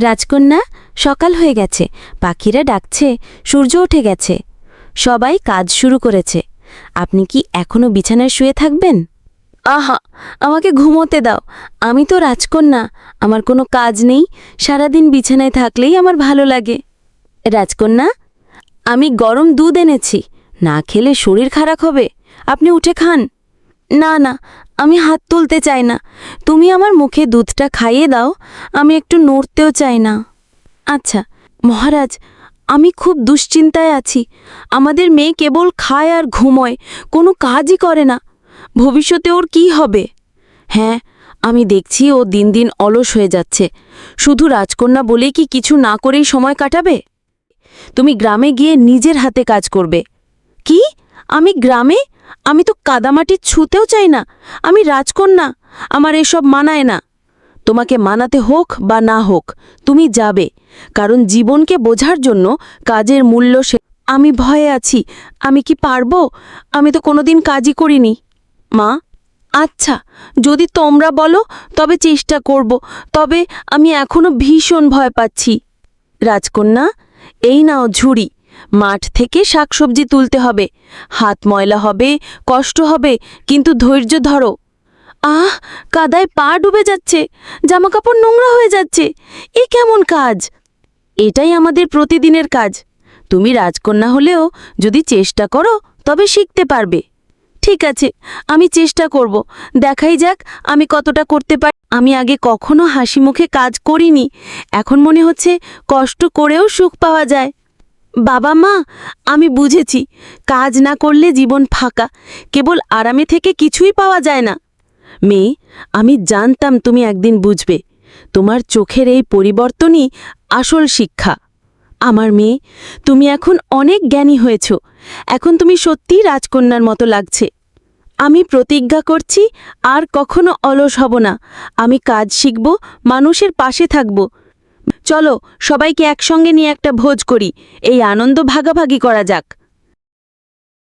রাজকন্যা, সকাল হয়ে গেছে। পাখিরা ডাকছে, সূর্য উঠে গেছে। সবাই কাজ শুরু করেছে। আপনি কি এখনও বিছানায় শুয়ে থাকবেন? আহা, আমাকে ঘুমোতে দাও। আমি তো রাজকন্যা, আমার কোনো কাজ নেই। সারাদিন বিছানায় থাকলেই আমার ভালো লাগে। রাজকন্যা, আমি গরম দুধ এনেছি। না খেলে শরীর খারাপ হবে। আপনি উঠে খান। না না আমি হাত তুলতে চাই না। তুমি আমার মুখে দুধটা খাইয়ে দাও, আমি একটু নড়তেও চাই না। আচ্ছা মহারাজ, আমি খুব দুশ্চিন্তায় আছি। আমাদের মেয়ে কেবল খায় আর ঘুমোয়, কোনো কাজই করে না। ভবিষ্যতে ওর কি হবে? হ্যাঁ আমি দেখছি ও দিন দিন অলস হয়ে যাচ্ছে। শুধু রাজকন্যা বলেই কি কিছু না করেই সময় কাটাবে? তুমি গ্রামে গিয়ে নিজের হাতে কাজ করবে। কি? আমি গ্রামে? আমি তো কাদামাটি ছুঁতেও চাই না, আমি রাজকন্যা, আমার এসব মানায় না। তোমাকে মানাতে হোক বা না হোক, তুমি যাবে, কারণ জীবনকে বোঝার জন্য কাজের মূল্য সে আমি ভয়ে আছি, আমি কি পারব? আমি তো কোনোদিন কাজই করিনি। মা আচ্ছা যদি তোমরা বলো, তবে চেষ্টা করব, তবে আমি এখনও ভীষণ ভয় পাচ্ছি। রাজকন্যা, এই নাও ঝুড়ি। মাঠ থেকে শাকসবজি তুলতে হবে। হাত ময়লা হবে, কষ্ট হবে, কিন্তু ধৈর্য ধরো। আহ, কাদায় পা ডুবে যাচ্ছে, জামাকাপড় নোংরা হয়ে যাচ্ছে। এ কেমন কাজ? এটাই আমাদের প্রতিদিনের কাজ। তুমি রাজকন্যা হলেও যদি চেষ্টা করো, তবে শিখতে পারবে। ঠিক আছে, আমি চেষ্টা করব। দেখাই যাক আমি কতটা করতে পারি। আমি আগে কখনো হাসি মুখে কাজ করিনি। এখন মনে হচ্ছে কষ্ট করেও সুখ পাওয়া যায়। বাবা মা, আমি বুঝেছি, কাজ না করলে জীবন ফাঁকা, কেবল আরামে থেকে কিছুই পাওয়া যায় না। মেয়ে, আমি জানতাম তুমি একদিন বুঝবে, তোমার চোখের এই পরিবর্তনই আসল শিক্ষা। আমার মেয়ে, তুমি এখন অনেক জ্ঞানী হয়েছ, এখন তুমি সত্যিই রাজকন্যার মতো লাগছে। আমি প্রতিজ্ঞা করছি, আর কখনো অলস হব না, আমি কাজ শিখব, মানুষের পাশে থাকব চলো সবাইকে একসঙ্গে নিয়ে একটা ভোজ করি। এই আনন্দ ভাগাভাগি করা যাক।